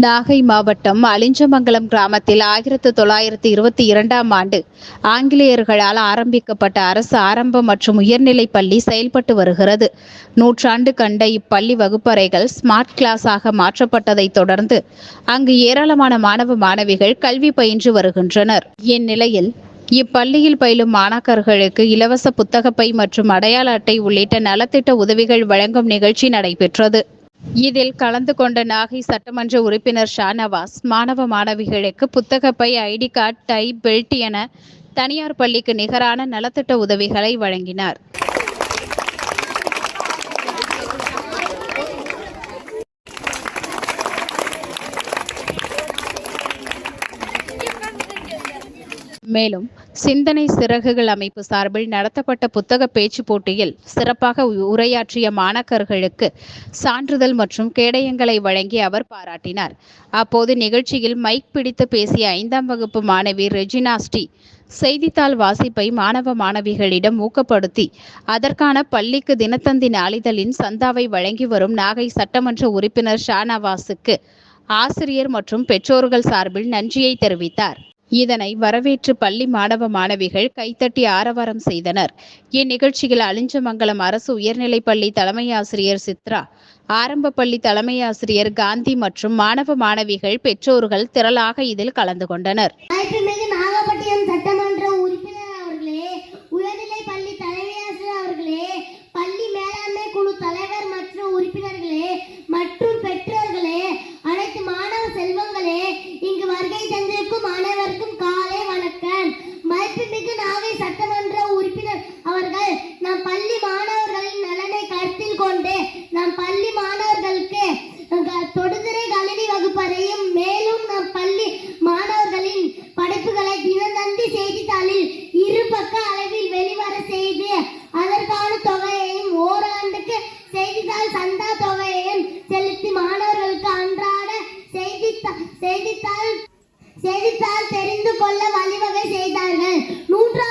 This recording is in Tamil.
நாகை மாவட்டம் அலிஞ்சமங்கலம் கிராமத்தில் ஆயிரத்து தொள்ளாயிரத்து இருபத்தி இரண்டாம் ஆண்டு ஆங்கிலேயர்களால் ஆரம்பிக்கப்பட்ட அரசு ஆரம்ப மற்றும் உயர்நிலைப் பள்ளி செயல்பட்டு வருகிறது. நூற்றாண்டு கண்ட இப்பள்ளி வகுப்பறைகள் ஸ்மார்ட் கிளாஸாக மாற்றப்பட்டதைத் தொடர்ந்து அங்கு ஏராளமான மாணவ மாணவிகள் கல்வி பயின்று வருகின்றனர். இந்நிலையில் இப்பள்ளியில் பயிலும் மாணாக்கர்களுக்கு இலவச புத்தகப்பை மற்றும் அடையாள அட்டை உள்ளிட்ட நலத்திட்ட உதவிகள் வழங்கும் நிகழ்ச்சி நடைபெற்றது. இதில் கலந்து கொண்ட நாகை சட்டமன்ற உறுப்பினர் ஷானவாஸ் மாணவ மாணவிகளுக்கு புத்தகப்பை ஐடி கார்டு டை பெல்ட் என தனியார் பள்ளிக்கு நிகரான நலத்திட்ட உதவிகளை வழங்கினார். மேலும் சிந்தனை சிறகுகள் அமைப்பு சார்பில் நடத்தப்பட்ட புத்தக பேச்சு போட்டியில் சிறப்பாக உரையாற்றிய மாணக்கர்களுக்கு சான்றிதழ் மற்றும் கேடயங்களை வழங்கி அவர் பாராட்டினார். அப்போது நிகழ்ச்சியில் மைக் பிடித்து பேசிய ஐந்தாம் வகுப்பு மாணவி ரெஜினா ஸ்ரீ செய்தித்தாள் வாசிப்பை மாணவ மாணவிகளிடம் ஊக்கப்படுத்தி அதற்கான பள்ளிக்கு தினத்தந்தி நாளிதழின் சந்தாவை வழங்கி வரும் நாகை சட்டமன்ற உறுப்பினர் ஷானவாஸுக்கு ஆசிரியர் மற்றும் பெற்றோர்கள் சார்பில் நன்றியை தெரிவித்தார். இதனை வரவேற்று பள்ளி மாணவ மாணவிகள் கைத்தட்டி ஆரவாரம் செய்தனர். இந்நிகழ்ச்சியில் அலிஞ்சமங்கலம் அரசு உயர்நிலைப் பள்ளி சித்ரா ஆரம்ப பள்ளி தலைமையாசிரியர் காந்தி மற்றும் மாணவ மாணவிகள் பெற்றோர்கள் திரளாக இதில் கலந்து கொண்டனர். சந்தா தொகையையும் செலுத்தி மாணவர்களுக்கு அன்றாட செய்தித்தாள் செய்தித்தாள் தெரிந்து கொள்ள வழிவகை செய்தார்கள். நூற்று